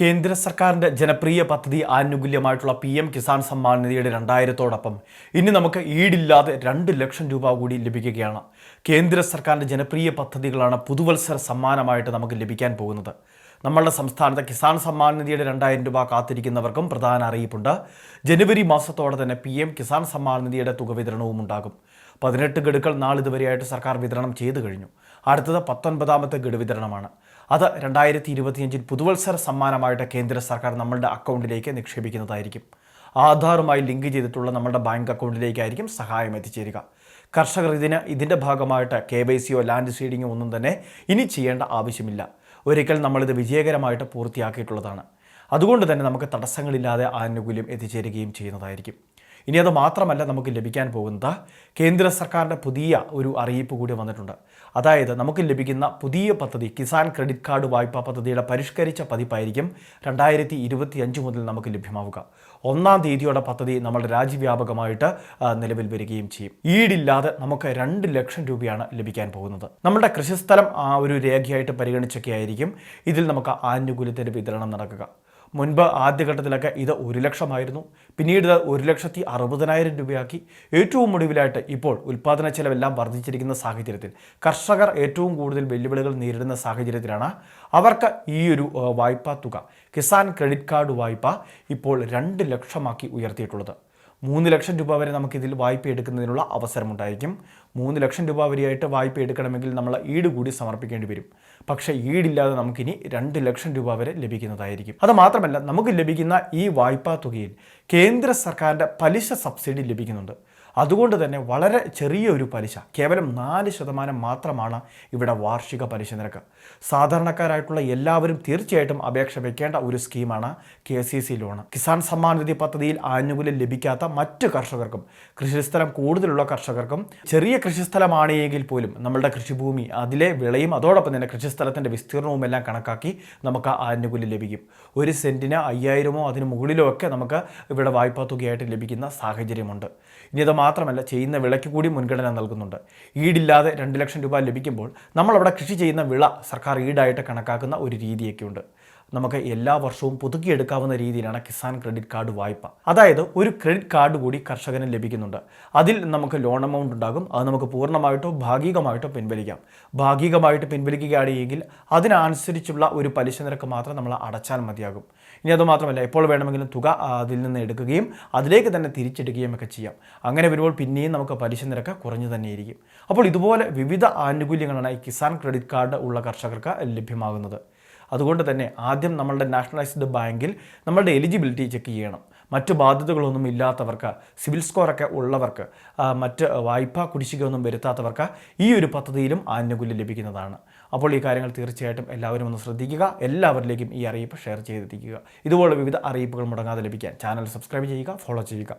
കേന്ദ്ര സർക്കാരിന്റെ ജനപ്രിയ പദ്ധതി ആനുകൂല്യമായിട്ടുള്ള പി എം കിസാൻ സമ്മാൻ നിധിയുടെ രണ്ടായിരത്തോടൊപ്പം ഇനി നമുക്ക് ഈടില്ലാതെ രണ്ട് ലക്ഷം രൂപ കൂടി ലഭിക്കുകയാണ്. കേന്ദ്ര സർക്കാരിന്റെ ജനപ്രിയ പദ്ധതികളാണ് പുതുവത്സര സമ്മാനമായിട്ട് നമുക്ക് ലഭിക്കാൻ പോകുന്നത്. നമ്മളുടെ സംസ്ഥാനത്തെ കിസാൻ സമ്മാൻ നിധിയുടെ രണ്ടായിരം രൂപ കാത്തിരിക്കുന്നവർക്കും പ്രധാന അറിയിപ്പുണ്ട്. ജനുവരി മാസത്തോടെ തന്നെ പി എം കിസാൻ സമ്മാൻ നിധിയുടെ തുക വിതരണവും ഉണ്ടാകും. പതിനെട്ട് ഗഡുക്കൾ നാളിതുവരെയായിട്ട് സർക്കാർ വിതരണം ചെയ്തു കഴിഞ്ഞു. അടുത്തത് പത്തൊൻപതാമത്തെ ഗഡു വിതരണമാണ്. അത് രണ്ടായിരത്തി ഇരുപത്തിയഞ്ചിൽ പുതുവത്സര സമ്മാനമായിട്ട് കേന്ദ്ര സർക്കാർ നമ്മളുടെ അക്കൗണ്ടിലേക്ക് നിക്ഷേപിക്കുന്നതായിരിക്കും. ആധാറുമായി ലിങ്ക് ചെയ്തിട്ടുള്ള നമ്മുടെ ബാങ്ക് അക്കൗണ്ടിലേക്കായിരിക്കും സഹായം എത്തിച്ചേരുക. കർഷകർ ഇതിന് ഇതിന്റെ ഭാഗമായിട്ട് കെ വൈ സിയോ ലാൻഡ് സീഡിങ്ങോ ഒന്നും തന്നെ ഇനി ചെയ്യേണ്ട ആവശ്യമില്ല. ഒരിക്കൽ നമ്മളിത് വിജയകരമായിട്ട് പൂർത്തിയാക്കിയിട്ടുള്ളതാണ്. അതുകൊണ്ട് തന്നെ നമുക്ക് തടസ്സങ്ങളില്ലാതെ ആനുകൂല്യം എത്തിച്ചേരുകയും ചെയ്യുന്നതായിരിക്കും. ഇനി അത് മാത്രമല്ല നമുക്ക് ലഭിക്കാൻ പോകുന്നത് കേന്ദ്ര സർക്കാരിന്റെ പുതിയ ഒരു അറിയിപ്പ് കൂടി വന്നിട്ടുണ്ട്. അതായത് നമുക്ക് ലഭിക്കുന്ന പുതിയ പദ്ധതി കിസാൻ ക്രെഡിറ്റ് കാർഡ് വായ്പാ പദ്ധതിയുടെ പരിഷ്കരിച്ച പതിപ്പായിരിക്കും രണ്ടായിരത്തി ഇരുപത്തി അഞ്ച് മുതൽ നമുക്ക് ലഭ്യമാവുക. ഒന്നാം തീയതിയോടെ പദ്ധതി നമ്മൾ രാജ്യവ്യാപകമായിട്ട് നിലവിൽ വരികയും ചെയ്യും. ഈടില്ലാതെ നമുക്ക് രണ്ട് ലക്ഷം രൂപയാണ് ലഭിക്കാൻ പോകുന്നത്. നമ്മുടെ കൃഷിസ്ഥലം ഒരു രേഖയായിട്ട് പരിഗണിച്ചൊക്കെ ആയിരിക്കും ഇതിൽ നമുക്ക് ആനുകൂല്യത്തിന്റെ വിതരണം നടക്കുക. മുൻപ് ആദ്യഘട്ടത്തിലൊക്കെ ഇത് ഒരു ലക്ഷമായിരുന്നു. പിന്നീട് ഇത് ഒരു ലക്ഷത്തി അറുപതിനായിരം രൂപയാക്കി. ഏറ്റവും ഒടുവിലായിട്ട് ഇപ്പോൾ ഉൽപ്പാദന ചെലവെല്ലാം വർദ്ധിച്ചിരിക്കുന്ന സാഹചര്യത്തിൽ കർഷകർ ഏറ്റവും കൂടുതൽ വെല്ലുവിളികൾ നേരിടുന്ന സാഹചര്യത്തിലാണ് അവർക്ക് ഈ ഒരു വായ്പാ തുക. കിസാൻ ക്രെഡിറ്റ് കാർഡ് വായ്പ ഇപ്പോൾ രണ്ട് ലക്ഷമാക്കി ഉയർത്തിയിട്ടുള്ളത്. മൂന്ന് ലക്ഷം രൂപ വരെ നമുക്ക് ഇതിൽ വായ്പ എടുക്കുന്നതിനുള്ള അവസരമുണ്ടായിരിക്കും. മൂന്ന് ലക്ഷം രൂപ വരെയായിട്ട് വായ്പ എടുക്കണമെങ്കിൽ നമ്മൾ ഈട് കൂടി സമർപ്പിക്കേണ്ടി വരും. പക്ഷേ ഈടില്ലാതെ നമുക്കിനി രണ്ട് ലക്ഷം രൂപ വരെ ലഭിക്കുന്നതായിരിക്കും. അത് മാത്രമല്ല നമുക്ക് ലഭിക്കുന്ന ഈ വായ്പാ തുകയിൽ കേന്ദ്ര സർക്കാരിന്റെ പലിശ സബ്സിഡി ലഭിക്കുന്നുണ്ട്. അതുകൊണ്ട് തന്നെ വളരെ ചെറിയ ഒരു പലിശ കേവലം നാല് ശതമാനം മാത്രമാണ് ഇവിടെ വാർഷിക പലിശ നിരക്ക്. സാധാരണക്കാരായിട്ടുള്ള എല്ലാവരും തീർച്ചയായിട്ടും അപേക്ഷ വയ്ക്കേണ്ട ഒരു സ്കീമാണ് K C C loan. Kisan Samman Nidhi പദ്ധതിയിൽ ആനുകൂല്യം ലഭിക്കാത്ത മറ്റ് കർഷകർക്കും കൃഷിസ്ഥലം കൂടുതലുള്ള കർഷകർക്കും ചെറിയ കൃഷിസ്ഥലമാണെങ്കിൽ പോലും നമ്മളുടെ കൃഷിഭൂമി അതിലെ വിളയും അതോടൊപ്പം തന്നെ കൃഷിസ്ഥലത്തിന്റെ വിസ്തീർണവും എല്ലാം കണക്കാക്കി നമുക്ക് ആനുകൂല്യം ലഭിക്കും. ഒരു സെന്റിന് അയ്യായിരമോ അതിന് മുകളിലോ ഒക്കെ നമുക്ക് ഇവിടെ വായ്പാ തുകയായിട്ട് ലഭിക്കുന്ന സാഹചര്യമുണ്ട്. ഇനി അത് മാത്രമല്ല ചെയ്യുന്ന വിളയ്ക്ക് കൂടി മുൻഗണന നൽകുന്നുണ്ട്. ഈടില്ലാതെ രണ്ട് ലക്ഷം രൂപ ലഭിക്കുമ്പോൾ നമ്മളവിടെ കൃഷി ചെയ്യുന്ന വിള സർക്കാർ ഈടായിട്ട് കണക്കാക്കുന്ന ഒരു രീതിയൊക്കെ ഉണ്ട് നമുക്ക് എല്ലാ വർഷവും പുതുക്കിയെടുക്കാവുന്ന രീതിയിലാണ് കിസാൻ ക്രെഡിറ്റ് കാർഡ് വായ്പ. അതായത് ഒരു ക്രെഡിറ്റ് കാർഡ് കൂടി കർഷകന് ലഭിക്കുന്നുണ്ട്. അതിൽ നമുക്ക് ലോൺ എമൗണ്ട് ഉണ്ടാകും. അത് നമുക്ക് പൂർണമായിട്ടോ ഭാഗികമായിട്ടോ പിൻവലിക്കാം. ഭാഗികമായിട്ട് പിൻവലിക്കുകയാണെങ്കിൽ അതിനനുസരിച്ചുള്ള ഒരു പലിശ നിരക്ക് മാത്രം നമ്മൾ അടച്ചാൽ മതിയാകും. ഇനി അത് മാത്രമല്ല എപ്പോൾ വേണമെങ്കിലും തുക അതിൽ നിന്ന് എടുക്കുകയും അതിലേക്ക് തന്നെ തിരിച്ചെടുക്കുകയും ഒക്കെ ചെയ്യാം. അങ്ങനെ വരുമ്പോൾ പിന്നെയും നമുക്ക് പലിശ നിരക്ക് കുറഞ്ഞു തന്നെയിരിക്കും. അപ്പോൾ ഇതുപോലെ വിവിധ ആനുകൂല്യങ്ങളാണ് ഈ കിസാൻ ക്രെഡിറ്റ് കാർഡ് ഉള്ള കർഷകർക്ക് ലഭ്യമാകുന്നത്. അതുകൊണ്ട് തന്നെ ആദ്യം നമ്മളുടെ നാഷണലൈസ്ഡ് ബാങ്കിൽ നമ്മളുടെ എലിജിബിലിറ്റി ചെക്ക് ചെയ്യണം. മറ്റ് ബാധ്യതകളൊന്നും ഇല്ലാത്തവർക്ക് സിവിൽ സ്കോറൊക്കെ ഉള്ളവർക്ക് മറ്റ് വായ്പ കുടിശ്ശികയൊന്നും വരുത്താത്തവർക്ക് ഈ ഒരു പദ്ധതിയിലും ആനുകൂല്യം ലഭിക്കുന്നതാണ്. അപ്പോൾ ഈ കാര്യങ്ങൾ തീർച്ചയായിട്ടും എല്ലാവരും ഒന്ന് ശ്രദ്ധിക്കുക എല്ലാവരിലേക്കും ഈ അറിയിപ്പ് ഷെയർ ചെയ്തെത്തിക്കുക. ഇതുപോലെ വിവിധ അറിയിപ്പുകൾ മുടങ്ങാതെ ലഭിക്കാൻ ചാനൽ സബ്സ്ക്രൈബ് ചെയ്യുക ഫോളോ ചെയ്യുക.